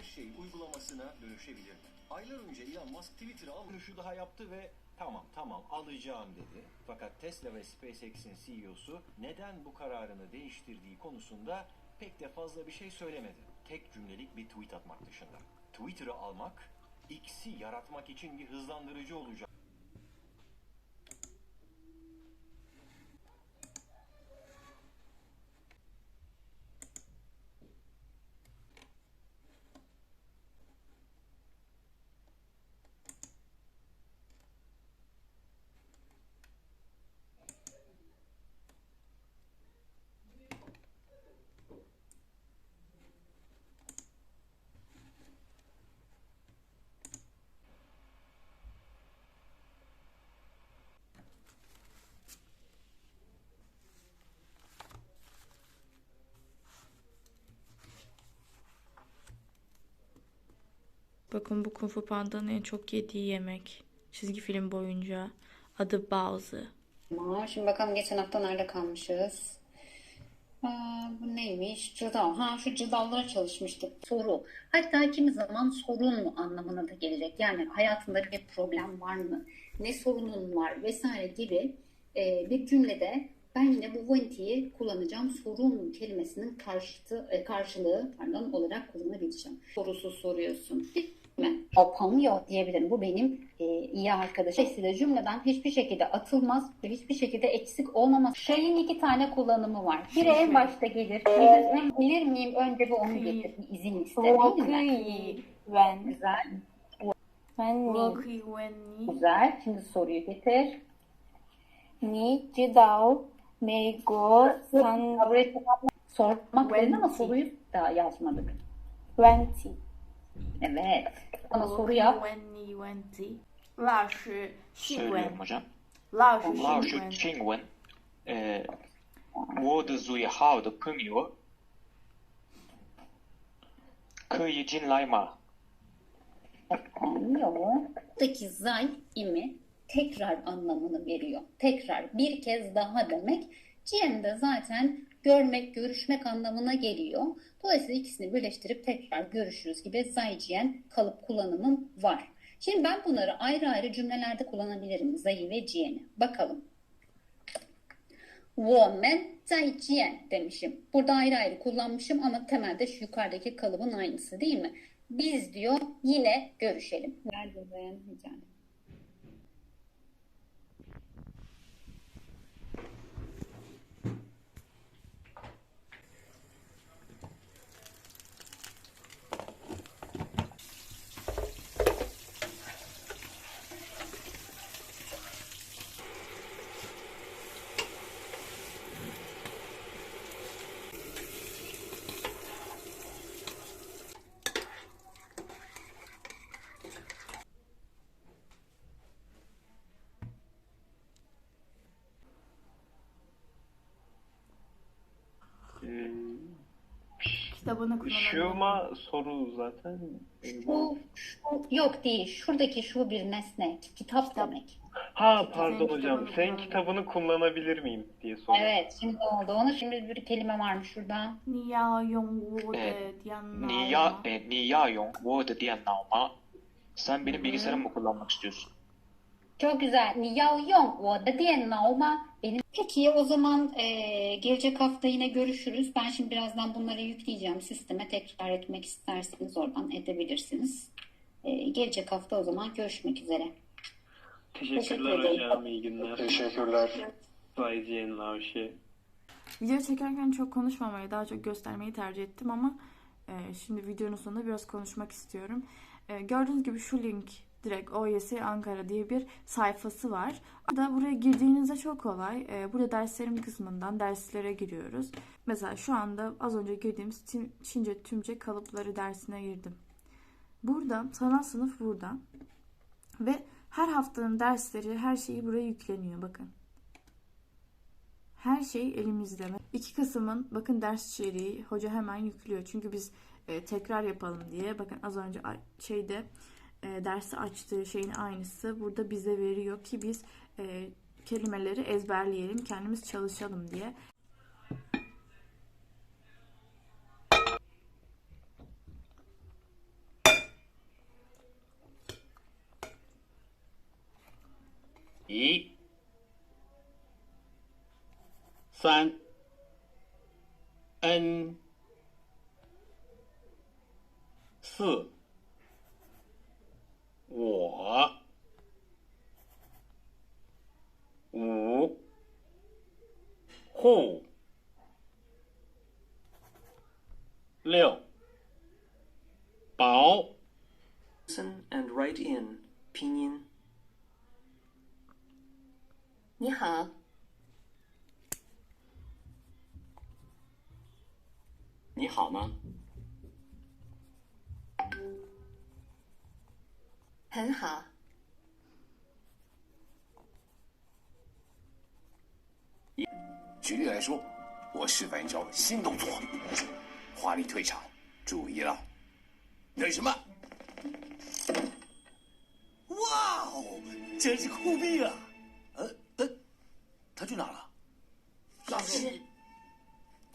Her şey uygulamasına dönüşebilir? Aylar önce Elon Musk Twitter'ı almış. Dönüşü daha yaptı ve tamam tamam alacağım dedi. Fakat Tesla ve SpaceX'in CEO'su neden bu kararını değiştirdiği konusunda pek de fazla bir şey söylemedi. Tek cümlelik bir tweet atmak dışında. Twitter'ı almak X'i yaratmak için bir hızlandırıcı olacak. Bakın bu Kung Fu Panda'nın en çok yediği yemek. Çizgi film boyunca. Adı Baozi. Tamam. Şimdi bakalım geçen hafta nerede kalmışız? Aa, bu neymiş? Cıdal. Ha şu cıdallara çalışmıştık. Soru. Hatta kimi zaman sorun mu anlamına da gelecek. Yani hayatında bir problem var mı? Ne sorunun var vesaire gibi e, bir cümlede ben yine bu wanty'yi kullanacağım. Sorun kelimesinin karşıtı, e, karşılığı pardon, olarak kullanabileceğim. Sorusu soruyorsun. Değil mi? O Pamyo diyebilirim. Bu benim e, iyi arkadaşım. Dolayısıyla cümleden hiçbir şekilde atılmaz ve hiçbir şekilde eksik olmaması. Şeyin iki tane kullanımı var. Biri şey, en şey. başta gelir. Ee, bilir, bilir miyim önce bu onu şey, getir. Bir izin iste değil mi? When. Güzel. When ni. Güzel. Şimdi soruyu getir. Ni jidao mei go san... Sormak dedin ama soruyu da yazmadık. When Evet. Bana soru yap. Lao Shi Söylüyorum hocam. Lao Shi Lao Shi Qingwen. Ee, Wo de Zui Hao de Peng Yu. Ke Yi Jin Lai Ma. Buradaki zay imi tekrar anlamını veriyor. Tekrar bir kez daha demek Ciem de zaten görmek, görüşmek anlamına geliyor. Dolayısıyla ikisini birleştirip tekrar görüşürüz gibi zayciyen kalıp kullanımım var. Şimdi ben bunları ayrı ayrı cümlelerde kullanabilirim. Zayı ve ciyeni. Bakalım. 我们再见demişim. Burada ayrı ayrı kullanmışım ama temelde şu yukarıdaki kalıbın aynısı değil mi? Biz diyor yine görüşelim. Nerede ben kitabını kullanabilir. Şuma soru zaten. Şu, şu, yok değil. Şuradaki şu bir nesne. Kitap, demek. Ha pardon Senin hocam. Kitabını Senin kitabını kullanabilir miyim diye soruyorum. Evet şimdi oldu. Onu şimdi bir kelime varmış şurada. Niya yong de dian Niya, e, niya yong de dian Sen benim bilgisayarımı mı kullanmak istiyorsun? Çok güzel. Ni yao yong wo de dianmao ma? Benim... Peki o zaman e, gelecek hafta yine görüşürüz. Ben şimdi birazdan bunları yükleyeceğim sisteme. Tekrar etmek isterseniz oradan edebilirsiniz. E, gelecek hafta o zaman görüşmek üzere. Teşekkürler hocam. İyi günler. Teşekkürler. Bay Ziyen Lavşi. Video çekerken çok konuşmamayı, daha çok göstermeyi tercih ettim ama e, şimdi videonun sonunda biraz konuşmak istiyorum. E, gördüğünüz gibi şu link direkt OYS Ankara diye bir sayfası var. Da buraya girdiğinizde çok kolay. E, burada derslerim kısmından derslere giriyoruz. Mesela şu anda az önce girdiğimiz Çin- Çince tümce kalıpları dersine girdim. Burada sanat sınıf burada. Ve her haftanın dersleri, her şeyi buraya yükleniyor bakın. Her şey elimizde. 2 Kasım'ın bakın ders içeriği hoca hemen yüklüyor. Çünkü biz e, tekrar yapalım diye. Bakın az önce şeyde e, dersi açtığı şeyin aynısı burada bize veriyor ki biz e, kelimeleri ezberleyelim, kendimiz çalışalım diye. İyi. Sen. En. Sı. 我、五、户、六、宝。Listen and write in 拼音。你好，你好吗？很好，举例来说，我示范一招新动作，华丽退场，注意了，那什么？哇哦，真是酷毙了！呃，呃，他去哪了？老师，